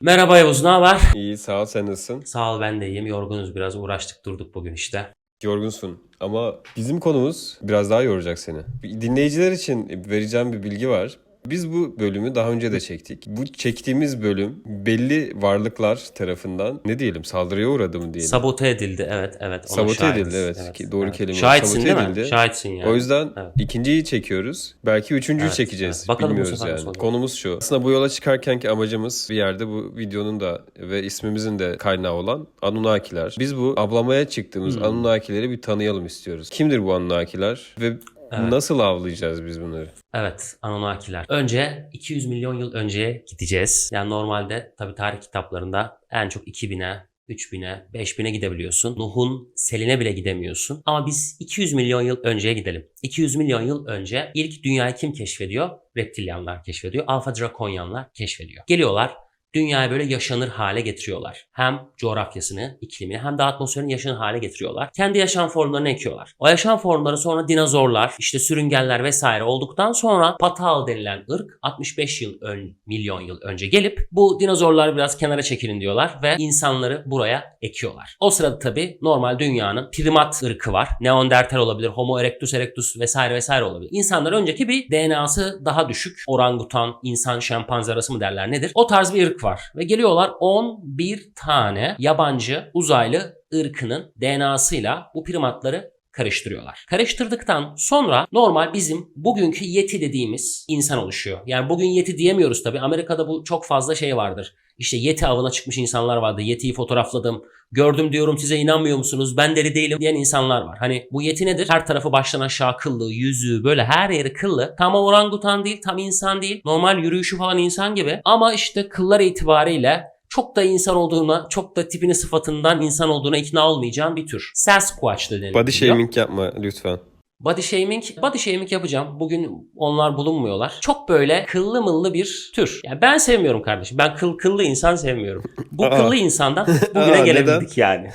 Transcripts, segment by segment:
Merhaba Yavuz, ne haber? İyi sağ ol sen nasılsın? Sağ ol ben de iyiyim. Yorgunuz biraz uğraştık durduk bugün işte. Yorgunsun ama bizim konumuz biraz daha yoracak seni. Dinleyiciler için vereceğim bir bilgi var. Biz bu bölümü daha önce de çektik. Bu çektiğimiz bölüm belli varlıklar tarafından ne diyelim saldırıya uğradı mı diyelim. Sabote edildi evet evet. Sabote şahidiz. edildi evet. Ki doğru kelime. Şahitsin Sabote değil mi? edildi. Şahitsin yani. O yüzden Evet. ikinciyi çekiyoruz. Belki üçüncüyü Evet, çekeceğiz. evet. Bakalım Bilmiyoruz yani. olacak. Konumuz şu. Aslında bu yola çıkarkenki amacımız bir yerde bu videonun da ve ismimizin de kaynağı olan Anunnakiler. Biz bu ablamaya çıktığımız Hmm. Anunnakileri bir tanıyalım istiyoruz. Kimdir bu Anunnakiler ve Evet. nasıl avlayacağız biz bunları? Evet, Anunnakiler. Önce 200 milyon yıl önceye gideceğiz. Yani normalde tabii tarih kitaplarında en çok 2000'e 3000'e, 5000'e gidebiliyorsun. Nuh'un seline bile gidemiyorsun. Ama biz 200 milyon yıl önceye gidelim. 200 milyon yıl önce ilk dünyayı kim keşfediyor? Reptilyanlar keşfediyor. Alfa Drakonyanlar keşfediyor. Geliyorlar dünyayı böyle yaşanır hale getiriyorlar. Hem coğrafyasını, iklimini hem de atmosferini yaşanır hale getiriyorlar. Kendi yaşam formlarını ekiyorlar. O yaşam formları sonra dinozorlar, işte sürüngenler vesaire olduktan sonra Patal denilen ırk 65 yıl ön, milyon yıl önce gelip bu dinozorlar biraz kenara çekilin diyorlar ve insanları buraya ekiyorlar. O sırada tabii normal dünyanın primat ırkı var. Neandertal olabilir, Homo erectus erectus vesaire vesaire olabilir. İnsanlar önceki bir DNA'sı daha düşük. Orangutan, insan, şempanze arası mı derler nedir? O tarz bir ırk var. Ve geliyorlar 11 tane yabancı uzaylı ırkının DNA'sıyla bu primatları karıştırıyorlar. Karıştırdıktan sonra normal bizim bugünkü yeti dediğimiz insan oluşuyor. Yani bugün yeti diyemiyoruz tabii. Amerika'da bu çok fazla şey vardır. İşte yeti avına çıkmış insanlar vardı. Yetiyi fotoğrafladım. Gördüm diyorum size inanmıyor musunuz? Ben deli değilim diyen insanlar var. Hani bu yeti nedir? Her tarafı baştan aşağı kıllı, yüzü böyle her yeri kıllı. Tam orangutan değil, tam insan değil. Normal yürüyüşü falan insan gibi. Ama işte kıllar itibariyle çok da insan olduğuna, çok da tipini sıfatından insan olduğuna ikna olmayacağın bir tür. Sasquatch da deniliyor. Body shaming yapma lütfen. Body shaming, body shaming yapacağım. Bugün onlar bulunmuyorlar. Çok böyle kıllı mıllı bir tür. Yani ben sevmiyorum kardeşim. Ben kıl kıllı insan sevmiyorum. Bu kıllı insandan bugüne Aa, gelebildik yani.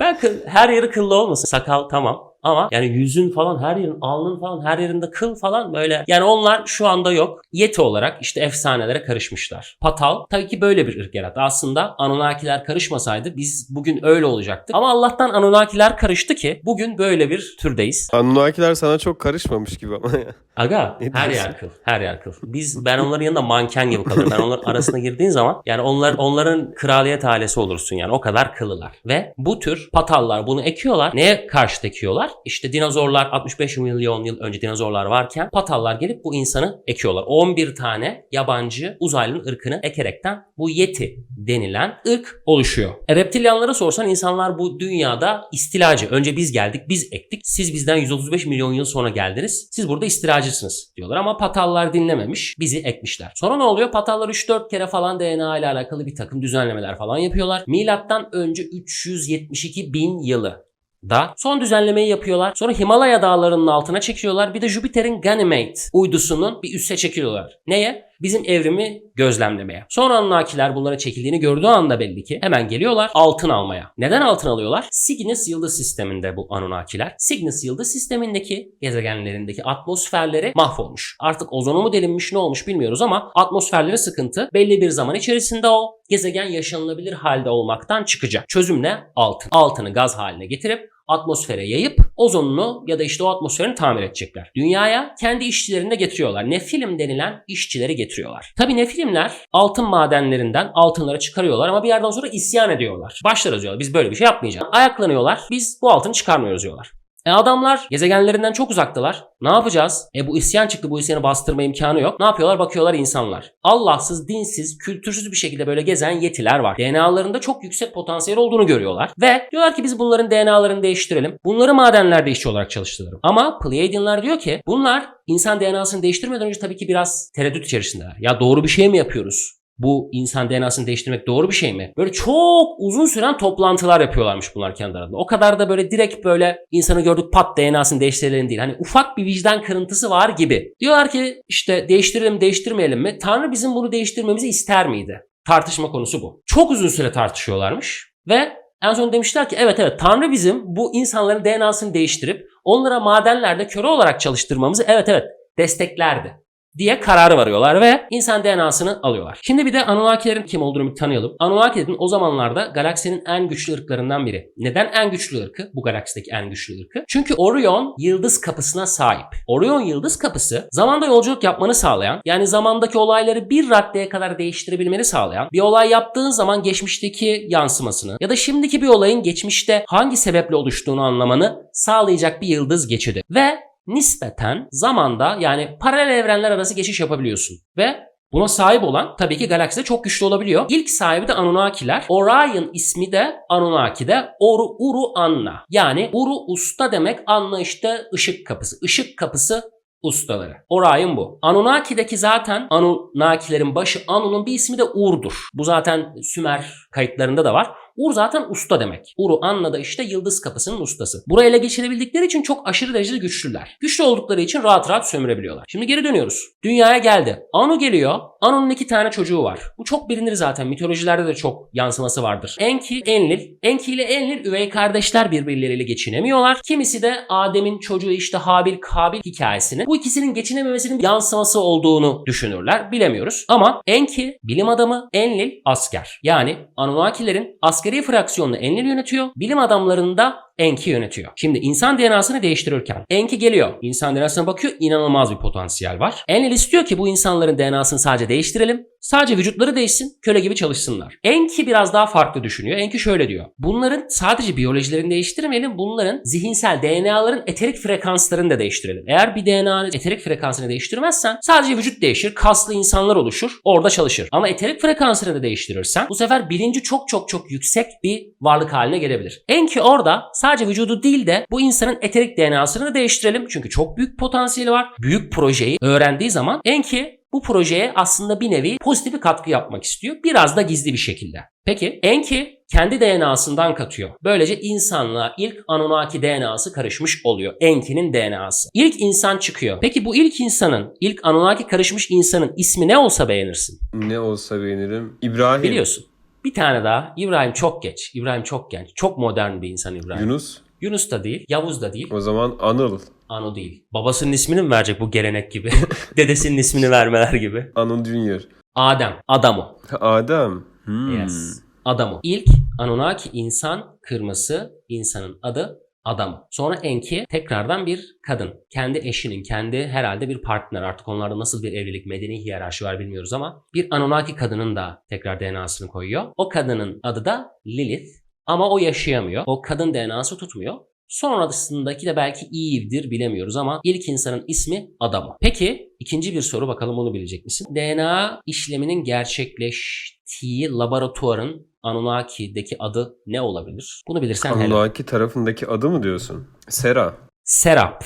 ben kıl, her yeri kıllı olmasın. Sakal tamam. Ama yani yüzün falan her yerin, alnın falan her yerinde kıl falan böyle. Yani onlar şu anda yok. Yeti olarak işte efsanelere karışmışlar. Patal tabii ki böyle bir ırk yarattı. Aslında Anunnakiler karışmasaydı biz bugün öyle olacaktık. Ama Allah'tan Anunnakiler karıştı ki bugün böyle bir türdeyiz. Anunnakiler sana çok karışmamış gibi ama ya. Aga Ne her diyorsun? yer kıl. Her yer kıl. Biz ben onların yanında manken gibi kalırım. Ben onların arasına girdiğin zaman yani onlar onların kraliyet ailesi olursun yani. O kadar kılılar. Ve bu tür patallar bunu ekiyorlar. Neye karşı ekiyorlar? İşte dinozorlar 65 milyon yıl önce dinozorlar varken patallar gelip bu insanı ekiyorlar. 11 tane yabancı uzaylının ırkını ekerekten bu yeti denilen ırk oluşuyor. E, reptilyanlara sorsan insanlar bu dünyada istilacı. Önce biz geldik, biz ektik. Siz bizden 135 milyon yıl sonra geldiniz. Siz burada istilacısınız diyorlar ama patallar dinlememiş. Bizi ekmişler. Sonra ne oluyor? Patallar 3-4 kere falan DNA ile alakalı bir takım düzenlemeler falan yapıyorlar. Milattan önce 372 bin yılı da son düzenlemeyi yapıyorlar. Sonra Himalaya dağlarının altına çekiyorlar. Bir de Jüpiter'in Ganymede uydusunun bir üsse çekiliyorlar. Neye? Bizim evrimi gözlemlemeye. Sonra Anunnakiler bunlara çekildiğini gördüğü anda belli ki hemen geliyorlar altın almaya. Neden altın alıyorlar? Cygnus yıldız sisteminde bu Anunnakiler. Cygnus yıldız sistemindeki gezegenlerindeki atmosferleri mahvolmuş. Artık ozonu mu delinmiş ne olmuş bilmiyoruz ama atmosferleri sıkıntı. Belli bir zaman içerisinde o gezegen yaşanılabilir halde olmaktan çıkacak. Çözüm ne? Altın. Altını gaz haline getirip atmosfere yayıp ozonunu ya da işte o atmosferini tamir edecekler. Dünyaya kendi işçilerini de getiriyorlar. Nefilim denilen işçileri getiriyorlar. Tabi nefilimler altın madenlerinden altınları çıkarıyorlar ama bir yerden sonra isyan ediyorlar. Başlar diyorlar biz böyle bir şey yapmayacağız. Ayaklanıyorlar biz bu altını çıkarmıyoruz diyorlar. E adamlar gezegenlerinden çok uzaktalar. Ne yapacağız? E bu isyan çıktı. Bu isyanı bastırma imkanı yok. Ne yapıyorlar? Bakıyorlar insanlar. Allahsız, dinsiz, kültürsüz bir şekilde böyle gezen yetiler var. DNA'larında çok yüksek potansiyel olduğunu görüyorlar. Ve diyorlar ki biz bunların DNA'larını değiştirelim. Bunları madenlerde işçi olarak çalıştıralım. Ama Pleiadianlar diyor ki bunlar insan DNA'sını değiştirmeden önce tabii ki biraz tereddüt içerisindeler. Ya doğru bir şey mi yapıyoruz? Bu insan DNA'sını değiştirmek doğru bir şey mi? Böyle çok uzun süren toplantılar yapıyorlarmış bunlar kendi aralarında. O kadar da böyle direkt böyle insanı gördük pat DNA'sını değiştirelim değil. Hani ufak bir vicdan kırıntısı var gibi. Diyorlar ki işte değiştirelim değiştirmeyelim mi? Tanrı bizim bunu değiştirmemizi ister miydi? Tartışma konusu bu. Çok uzun süre tartışıyorlarmış ve en son demişler ki evet evet Tanrı bizim bu insanların DNA'sını değiştirip onlara madenlerde köre olarak çalıştırmamızı evet evet desteklerdi. Diye kararı varıyorlar ve insan DNA'sını alıyorlar. Şimdi bir de Anunnakilerin kim olduğunu bir tanıyalım. Anunnakilerin o zamanlarda galaksinin en güçlü ırklarından biri. Neden en güçlü ırkı? Bu galaksideki en güçlü ırkı. Çünkü Orion yıldız kapısına sahip. Orion yıldız kapısı zamanda yolculuk yapmanı sağlayan, yani zamandaki olayları bir raddeye kadar değiştirebilmeni sağlayan, bir olay yaptığın zaman geçmişteki yansımasını ya da şimdiki bir olayın geçmişte hangi sebeple oluştuğunu anlamanı sağlayacak bir yıldız geçidi. Ve nispeten zamanda yani paralel evrenler arası geçiş yapabiliyorsun. Ve Buna sahip olan tabii ki galakside çok güçlü olabiliyor. İlk sahibi de Anunnakiler. Orion ismi de Anunnaki'de Oru Uru Anna. Yani Uru usta demek Anna işte ışık kapısı. Işık kapısı ustaları. Orion bu. Anunnaki'deki zaten Anunnakilerin başı Anu'nun bir ismi de Ur'dur. Bu zaten Sümer kayıtlarında da var. Ur zaten usta demek. Uru Anna da işte yıldız kapısının ustası. Burayı ele geçirebildikleri için çok aşırı derecede güçlüler. Güçlü oldukları için rahat rahat sömürebiliyorlar. Şimdi geri dönüyoruz. Dünyaya geldi. Anu geliyor. Anu'nun iki tane çocuğu var. Bu çok bilinir zaten. Mitolojilerde de çok yansıması vardır. Enki, Enlil. Enki ile Enlil üvey kardeşler birbirleriyle geçinemiyorlar. Kimisi de Adem'in çocuğu işte Habil Kabil hikayesinin bu ikisinin geçinememesinin yansıması olduğunu düşünürler. Bilemiyoruz. Ama Enki bilim adamı, Enlil asker. Yani Anunnakilerin askeri fraksiyonunu Enlil yönetiyor. Bilim adamlarını da Enki yönetiyor. Şimdi insan DNA'sını değiştirirken Enki geliyor. İnsan DNA'sına bakıyor. inanılmaz bir potansiyel var. Enlil istiyor ki bu insanların DNA'sını sadece değiştirelim. Sadece vücutları değişsin. Köle gibi çalışsınlar. Enki biraz daha farklı düşünüyor. Enki şöyle diyor. Bunların sadece biyolojilerini değiştirmeyelim. Bunların zihinsel DNA'ların eterik frekanslarını da değiştirelim. Eğer bir DNA'nın eterik frekansını değiştirmezsen sadece vücut değişir. Kaslı insanlar oluşur. Orada çalışır. Ama eterik frekansını da değiştirirsen bu sefer bilinci çok çok çok yüksek bir varlık haline gelebilir. Enki orada sadece vücudu değil de bu insanın eterik DNA'sını da değiştirelim. Çünkü çok büyük potansiyeli var. Büyük projeyi öğrendiği zaman Enki bu projeye aslında bir nevi pozitif bir katkı yapmak istiyor. Biraz da gizli bir şekilde. Peki Enki kendi DNA'sından katıyor. Böylece insanlığa ilk Anunnaki DNA'sı karışmış oluyor. Enki'nin DNA'sı. İlk insan çıkıyor. Peki bu ilk insanın, ilk Anunnaki karışmış insanın ismi ne olsa beğenirsin? Ne olsa beğenirim. İbrahim. Biliyorsun. Bir tane daha. İbrahim çok geç. İbrahim çok genç. Çok modern bir insan İbrahim. Yunus. Yunus da değil. Yavuz da değil. O zaman Anıl. Anu değil. Babasının ismini mi verecek bu gelenek gibi? Dedesinin ismini vermeler gibi. Anıl Junior. Adem. Adamo. Adem. Hmm. Yes. Adamo. İlk Anunnaki insan kırması insanın adı Adamo. Sonra Enki tekrardan bir kadın. Kendi eşinin, kendi herhalde bir partner. Artık onlarda nasıl bir evlilik, medeni hiyerarşi var bilmiyoruz ama bir Anunnaki kadının da tekrar DNA'sını koyuyor. O kadının adı da Lilith. Ama o yaşayamıyor. O kadın DNA'sı tutmuyor. Sonrasındaki de belki Eve'dir bilemiyoruz ama ilk insanın ismi Adamo. Peki ikinci bir soru bakalım bunu bilecek misin? DNA işleminin gerçekleştiği laboratuvarın Anunnaki'deki adı ne olabilir? Bunu bilirsen helal. Anunnaki tarafındaki adı mı diyorsun? Sera. Serap.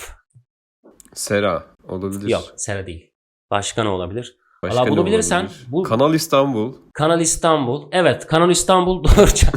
Sera. Olabilir. Yok Sera değil. Başka ne olabilir? Başka Valla bunu bilirsen bu Kanal İstanbul. Kanal İstanbul. Evet Kanal İstanbul doğruca.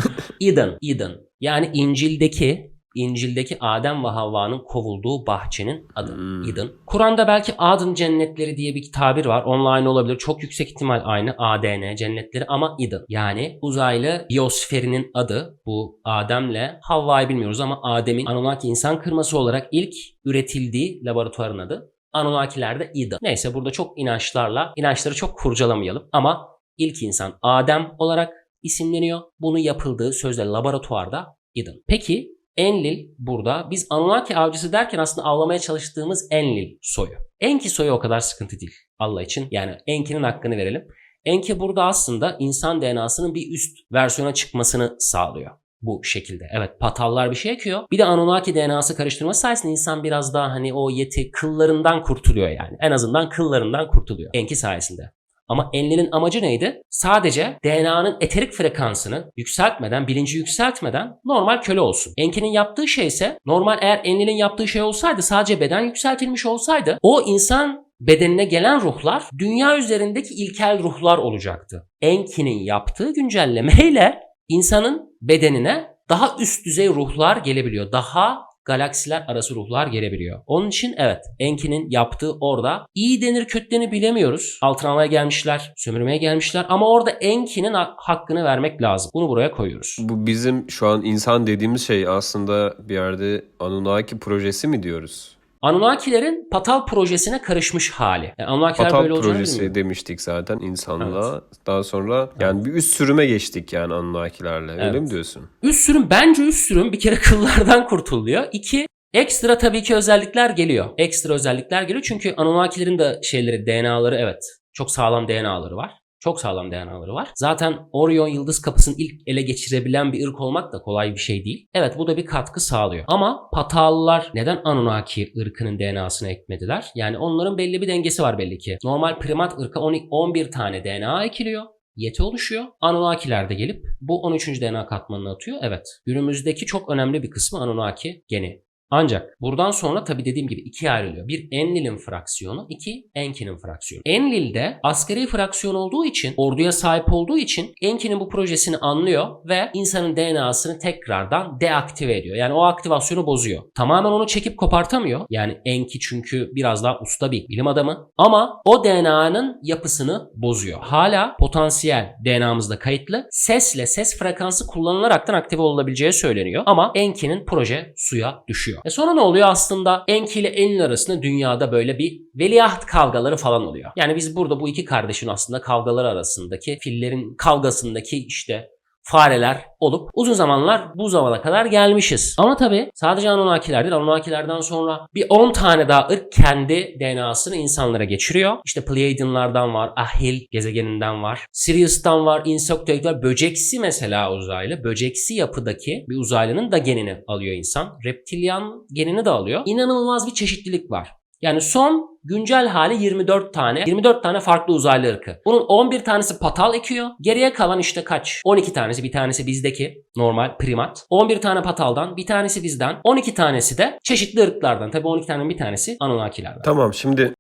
Eden. Eden. Yani İncil'deki İncil'deki Adem ve Havva'nın kovulduğu bahçenin adı Hmm. Eden. Kur'an'da belki Adın cennetleri diye bir tabir var. Online olabilir. Çok yüksek ihtimal aynı. ADN cennetleri ama Eden. Yani uzaylı biyosferinin adı bu Adem'le Havva'yı bilmiyoruz ama Adem'in Anunnaki insan kırması olarak ilk üretildiği laboratuvarın adı. Anunnakiler de Eden. Neyse burada çok inançlarla inançları çok kurcalamayalım ama ilk insan Adem olarak isimleniyor. Bunu yapıldığı sözde laboratuvarda Eden. Peki Enlil burada biz Anunnaki avcısı derken aslında avlamaya çalıştığımız Enlil soyu. Enki soyu o kadar sıkıntı değil Allah için. Yani Enki'nin hakkını verelim. Enki burada aslında insan DNA'sının bir üst versiyona çıkmasını sağlıyor. Bu şekilde. Evet patallar bir şey ekiyor. Bir de Anunnaki DNA'sı karıştırması sayesinde insan biraz daha hani o yeti kıllarından kurtuluyor yani. En azından kıllarından kurtuluyor. Enki sayesinde. Ama Enlil'in amacı neydi? Sadece DNA'nın eterik frekansını yükseltmeden, bilinci yükseltmeden normal köle olsun. Enki'nin yaptığı şey ise normal eğer Enlil'in yaptığı şey olsaydı sadece beden yükseltilmiş olsaydı o insan bedenine gelen ruhlar dünya üzerindeki ilkel ruhlar olacaktı. Enki'nin yaptığı güncellemeyle insanın bedenine daha üst düzey ruhlar gelebiliyor. Daha galaksiler arası ruhlar gelebiliyor. Onun için evet Enki'nin yaptığı orada iyi denir kötü denir bilemiyoruz. Altın almaya gelmişler, sömürmeye gelmişler ama orada Enki'nin ha- hakkını vermek lazım. Bunu buraya koyuyoruz. Bu bizim şu an insan dediğimiz şey aslında bir yerde Anunnaki projesi mi diyoruz? Anunnakilerin Patal projesine karışmış hali. Yani Anunnakiler Patal böyle olacağını projesi bilmiyor. demiştik zaten insanlığa. Daha sonra yani bir üst sürüme geçtik yani Anunnakilerle. Öyle Evet. mi diyorsun? Üst sürüm bence üst sürüm bir kere kıllardan kurtuluyor. İki ekstra tabii ki özellikler geliyor. Ekstra özellikler geliyor çünkü Anunnakilerin de şeyleri DNA'ları evet çok sağlam DNA'ları var. Çok sağlam DNA'ları var. Zaten Orion yıldız kapısını ilk ele geçirebilen bir ırk olmak da kolay bir şey değil. Evet bu da bir katkı sağlıyor. Ama Patallılar neden Anunnaki ırkının DNA'sını ekmediler? Yani onların belli bir dengesi var belli ki. Normal primat ırka 12 11 tane DNA ekiliyor. Yeti oluşuyor. Anunnakiler de gelip bu 13. DNA katmanını atıyor. Evet. Günümüzdeki çok önemli bir kısmı Anunnaki geni. Ancak buradan sonra tabii dediğim gibi ikiye ayrılıyor. Bir Enlil'in fraksiyonu, iki Enki'nin fraksiyonu. Enlil'de askeri fraksiyon olduğu için, orduya sahip olduğu için Enki'nin bu projesini anlıyor ve insanın DNA'sını tekrardan deaktive ediyor. Yani o aktivasyonu bozuyor. Tamamen onu çekip kopartamıyor. Yani Enki çünkü biraz daha usta bir bilim adamı. Ama o DNA'nın yapısını bozuyor. Hala potansiyel DNA'mızda kayıtlı. Sesle ses frekansı kullanılaraktan aktive olabileceği söyleniyor. Ama Enki'nin proje suya düşüyor. E sonra ne oluyor aslında? Enki ile Enlil arasında dünyada böyle bir veliaht kavgaları falan oluyor. Yani biz burada bu iki kardeşin aslında kavgaları arasındaki fillerin kavgasındaki işte fareler olup uzun zamanlar bu zamana kadar gelmişiz. Ama tabii sadece Anunnakiler değil. Anunnakilerden sonra bir 10 tane daha ırk kendi DNA'sını insanlara geçiriyor. İşte Pleiadianlardan var, Ahil gezegeninden var, Sirius'tan var, Insectoid var, böceksi mesela uzaylı. Böceksi yapıdaki bir uzaylının da genini alıyor insan. Reptilyan genini de alıyor. İnanılmaz bir çeşitlilik var. Yani son güncel hali 24 tane. 24 tane farklı uzaylı ırkı. Bunun 11 tanesi patal ekiyor. Geriye kalan işte kaç? 12 tanesi. Bir tanesi bizdeki normal primat. 11 tane pataldan, bir tanesi bizden. 12 tanesi de çeşitli ırklardan. Tabii 12 tanenin bir tanesi Anunnakilerden. Tamam şimdi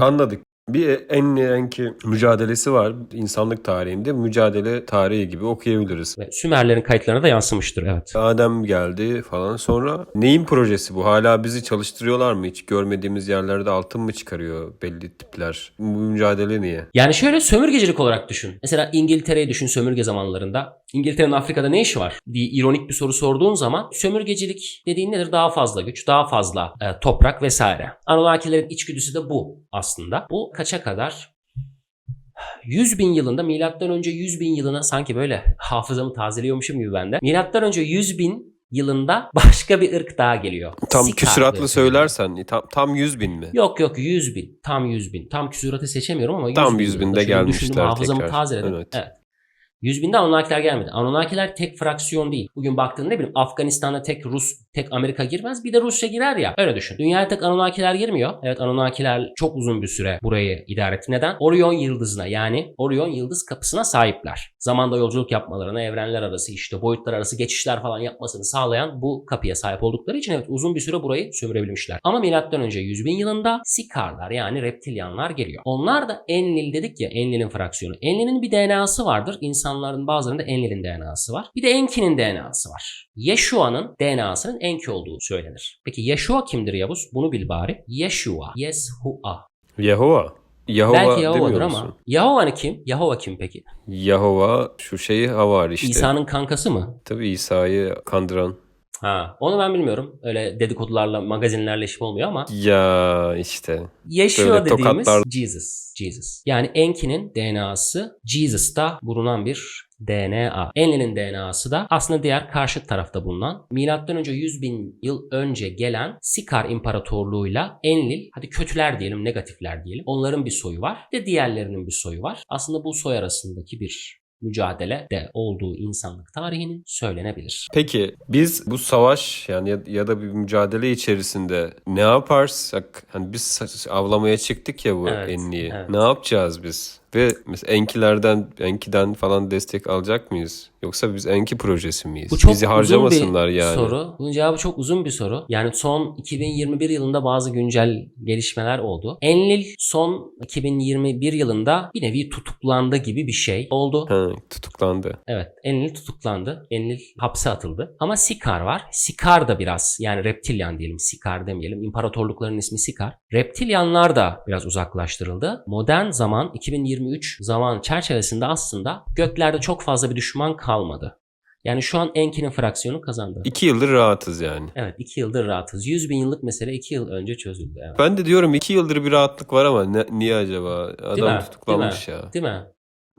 anladık. Bir en enki mücadelesi var insanlık tarihinde. Mücadele tarihi gibi okuyabiliriz. Ve Sümerlerin kayıtlarına da yansımıştır evet. Adem geldi falan sonra neyin projesi bu? Hala bizi çalıştırıyorlar mı? Hiç görmediğimiz yerlerde altın mı çıkarıyor belli tipler? Bu mücadele niye? Yani şöyle sömürgecilik olarak düşün. Mesela İngiltere'yi düşün sömürge zamanlarında. İngiltere'nin Afrika'da ne işi var diye ironik bir soru sorduğun zaman sömürgecilik dediğin nedir? Daha fazla güç, daha fazla e, toprak vesaire. Anunnakilerin içgüdüsü de bu aslında. Bu kaça kadar? 100 bin yılında milattan önce 100 bin yılına sanki böyle hafızamı tazeliyormuşum gibi bende. Milattan önce 100 bin yılında başka bir ırk daha geliyor. Tam Sikar küsuratlı söylersen tam, tam 100 bin mi? Yok yok 100 bin. Tam 100 bin. Tam küsuratı seçemiyorum ama 100 Tam bin 100 yılında. binde gelmişler düşündüm, hafızamı tekrar. tazeledim. Evet. Evet. 100 binde Anunnakiler gelmedi. Anunnakiler tek fraksiyon değil. Bugün baktığında ne bileyim Afganistan'a tek Rus, tek Amerika girmez. Bir de Rusya girer ya. Öyle düşün. Dünyaya tek Anunnakiler girmiyor. Evet Anunnakiler çok uzun bir süre burayı idare etti. Neden? Orion yıldızına yani Orion yıldız kapısına sahipler. Zamanda yolculuk yapmalarına, evrenler arası işte boyutlar arası geçişler falan yapmasını sağlayan bu kapıya sahip oldukları için evet uzun bir süre burayı sömürebilmişler. Ama milattan önce 100 bin yılında Sikarlar yani reptilyanlar geliyor. Onlar da Enlil dedik ya Enlil'in fraksiyonu. Enlil'in bir DNA'sı vardır. İnsanların bazılarında Enlil'in DNA'sı var. Bir de Enki'nin DNA'sı var. Yeshua'nın DNA'sının Enki olduğu söylenir. Peki Yeshua kimdir Yavuz? Bunu bil bari. Yeshua. Yeshua. Yahova. Yahova Belki Yahova'dır ama. musun? Yahova kim? Yahova kim peki? Yahova şu şeyi havar işte. İsa'nın kankası mı? Tabii İsa'yı kandıran. Ha, onu ben bilmiyorum. Öyle dedikodularla, magazinlerle işim olmuyor ama Ya işte. Yeshua Böyle dediğimiz tokatlar- Jesus. Jesus. Yani Enki'nin DNA'sı Jesus'ta bulunan bir DNA. Enlil'in DNA'sı da aslında diğer karşı tarafta bulunan milattan önce 100 bin yıl önce gelen Sikar İmparatorluğu'yla Enlil hadi kötüler diyelim negatifler diyelim onların bir soyu var bir de diğerlerinin bir soyu var. Aslında bu soy arasındaki bir mücadele de olduğu insanlık tarihinin söylenebilir. Peki biz bu savaş yani ya, da bir mücadele içerisinde ne yaparsak hani biz avlamaya çıktık ya bu Evet, enliği. evet. Ne yapacağız biz? Ve mesela enkilerden enkiden falan destek alacak mıyız? Yoksa biz enki projesi miyiz? Bu çok Bizi uzun harcamasınlar bir yani. soru. Bunun cevabı çok uzun bir soru. Yani son 2021 yılında bazı güncel gelişmeler oldu. Enlil son 2021 yılında bir nevi tutuklandı gibi bir şey oldu. Ha, tutuklandı. Evet, Enlil tutuklandı. Enlil hapse atıldı. Ama Sikar var. Sikar da biraz yani reptilyan diyelim, Sikar demeyelim. İmparatorlukların ismi Sikar. Reptilyanlar da biraz uzaklaştırıldı. Modern zaman 2023 zaman çerçevesinde aslında göklerde çok fazla bir düşman kalmadı. Yani şu an Enki'nin fraksiyonu kazandı. İki yıldır rahatız yani. Evet 2 yıldır rahatız. 100 bin yıllık mesele 2 yıl önce çözüldü. Evet. Ben de diyorum iki yıldır bir rahatlık var ama ne- niye acaba? Değil? Adam tutuklanmış Değil ya. Değil mi?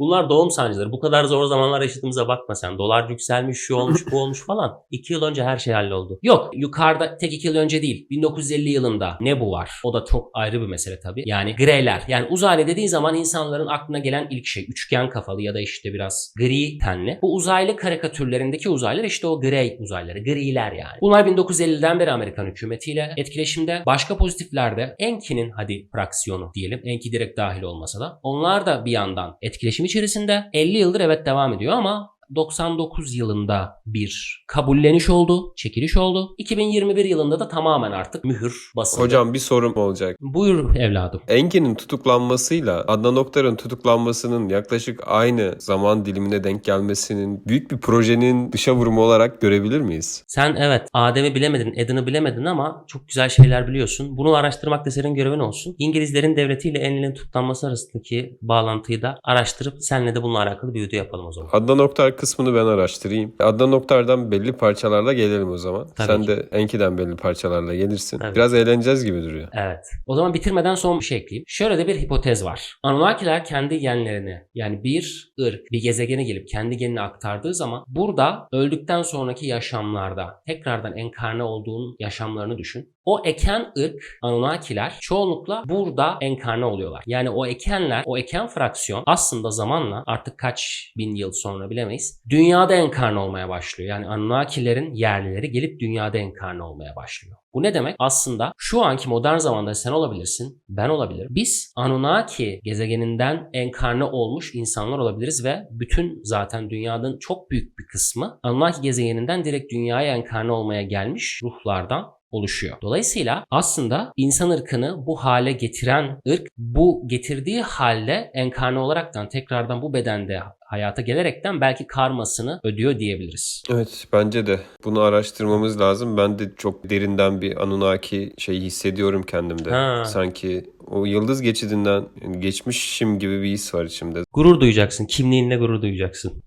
Bunlar doğum sancıları. Bu kadar zor zamanlar yaşadığımıza bakma sen. Dolar yükselmiş, şu olmuş, bu olmuş falan. 2 yıl önce her şey halloldu. Yok yukarıda tek 2 yıl önce değil. 1950 yılında ne bu var? O da çok ayrı bir mesele tabii. Yani greyler. Yani uzaylı dediğin zaman insanların aklına gelen ilk şey üçgen kafalı ya da işte biraz gri tenli. Bu uzaylı karikatürlerindeki uzaylılar işte o grey uzaylıları. Griler yani. Bunlar 1950'den beri Amerikan hükümetiyle etkileşimde. Başka pozitiflerde Enki'nin hadi fraksiyonu diyelim. Enki direkt dahil olmasa da. Onlar da bir yandan etkileşim içerisinde 50 yıldır evet devam ediyor ama 99 yılında bir kabulleniş oldu, çekiliş oldu. 2021 yılında da tamamen artık mühür basıldı. Hocam bir sorum olacak. Buyur evladım. Engin'in tutuklanmasıyla Adnan Oktar'ın tutuklanmasının yaklaşık aynı zaman dilimine denk gelmesinin büyük bir projenin dışa vurumu olarak görebilir miyiz? Sen evet Adem'i bilemedin, Edin'i bilemedin ama çok güzel şeyler biliyorsun. Bunu araştırmak da senin görevin olsun. İngilizlerin devletiyle Enlin'in tutuklanması arasındaki bağlantıyı da araştırıp seninle de bununla alakalı bir video yapalım o zaman. Adnan Oktar kısmını ben araştırayım. Adnan Oktar'dan belli parçalarla gelelim o zaman. Tabii Sen ki. de Enki'den belli parçalarla gelirsin. Tabii. Biraz eğleneceğiz gibi duruyor. Evet. O zaman bitirmeden son bir şey ekleyeyim. Şöyle de bir hipotez var. Anunnakiler kendi genlerini yani bir ırk bir gezegene gelip kendi genini aktardığı zaman burada öldükten sonraki yaşamlarda tekrardan enkarne olduğun yaşamlarını düşün. O eken ırk Anunnakiler çoğunlukla burada enkarne oluyorlar. Yani o ekenler, o eken fraksiyon aslında zamanla artık kaç bin yıl sonra bilemeyiz. Dünyada enkarne olmaya başlıyor. Yani Anunnakilerin yerlileri gelip dünyada enkarne olmaya başlıyor. Bu ne demek? Aslında şu anki modern zamanda sen olabilirsin, ben olabilirim. Biz Anunnaki gezegeninden enkarne olmuş insanlar olabiliriz ve bütün zaten dünyanın çok büyük bir kısmı Anunnaki gezegeninden direkt dünyaya enkarne olmaya gelmiş ruhlardan oluşuyor. Dolayısıyla aslında insan ırkını bu hale getiren ırk bu getirdiği halde enkarne olaraktan tekrardan bu bedende hayata gelerekten belki karmasını ödüyor diyebiliriz. Evet bence de bunu araştırmamız lazım. Ben de çok derinden bir Anunnaki şeyi hissediyorum kendimde. Ha. Sanki o yıldız geçidinden geçmişim gibi bir his var içimde. Gurur duyacaksın. Kimliğinle gurur duyacaksın.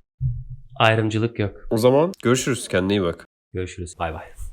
Ayrımcılık yok. O zaman görüşürüz kendine iyi bak. Görüşürüz. Bay bay.